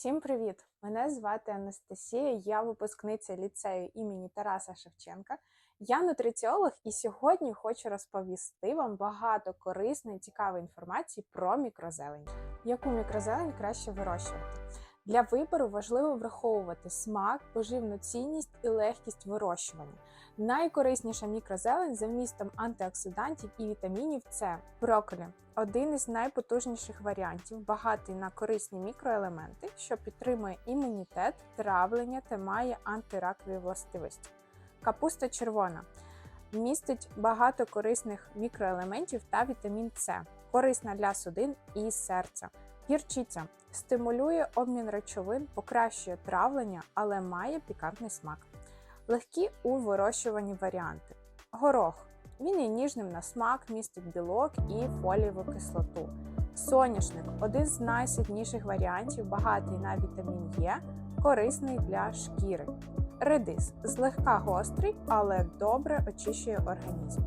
Всім привіт! Мене звати Анастасія, я випускниця ліцею імені Тараса Шевченка. Я нутриціолог і сьогодні хочу розповісти вам багато корисної цікавої інформації про мікрозелень. Яку мікрозелень краще вирощувати? Для вибору важливо враховувати смак, поживну цінність і легкість вирощування. Найкорисніша мікрозелень за вмістом антиоксидантів і вітамінів це брокколі – один із найпотужніших варіантів, багатий на корисні мікроелементи, що підтримує імунітет, травлення та має антиракові властивості. Капуста червона містить багато корисних мікроелементів та вітамін С, корисна для судин і серця. Гірчиця стимулює обмін речовин, покращує травлення, але має пікантний смак. Легкі у вирощуванні варіанти. Горох. Він є ніжним на смак, містить білок і фолієву кислоту. Соняшник один з найситніших варіантів, багатий на вітамін Е, корисний для шкіри. Редис злегка гострий, але добре очищує організм.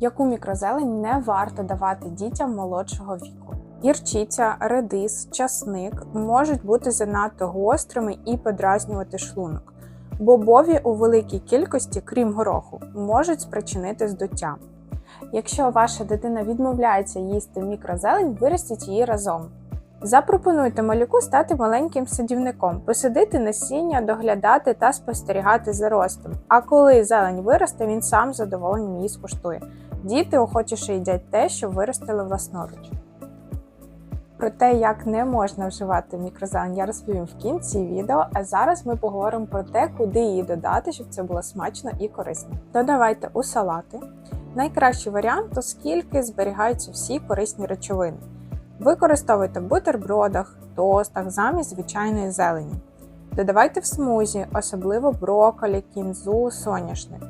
Яку мікрозелень не варто давати дітям молодшого віку? Гірчиця, редис, часник можуть бути занадто гострими і подразнювати шлунок. Бобові у великій кількості, крім гороху, можуть спричинити здуття. Якщо ваша дитина відмовляється їсти мікрозелень, виростіть її разом. Запропонуйте малюку стати маленьким садівником, посадити насіння, доглядати та спостерігати за ростом. А коли зелень виросте, він сам з задоволенням її скуштує. Діти охочіше їдять те, що виростили власноруч. Про те, як не можна вживати мікрозелень, я розповім в кінці відео. А зараз ми поговоримо про те, куди її додати, щоб це було смачно і корисно. Додавайте у салати. Найкращий варіант, оскільки зберігаються всі корисні речовини. Використовуйте в бутербродах, тостах замість звичайної зелені. Додавайте в смузі, особливо брокколі, кінзу, соняшник.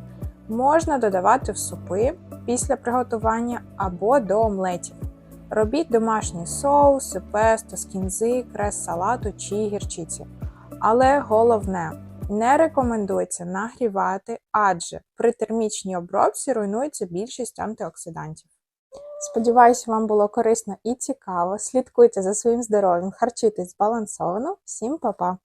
Можна додавати в супи після приготування або до омлетів. Робіть домашні соуси, песто з кінзи, крес салату чи гірчиці. Але головне, не рекомендується нагрівати, адже при термічній обробці руйнується більшість антиоксидантів. Сподіваюся, вам було корисно і цікаво. Слідкуйте за своїм здоров'ям, харчуйтесь збалансовано. Всім па-па!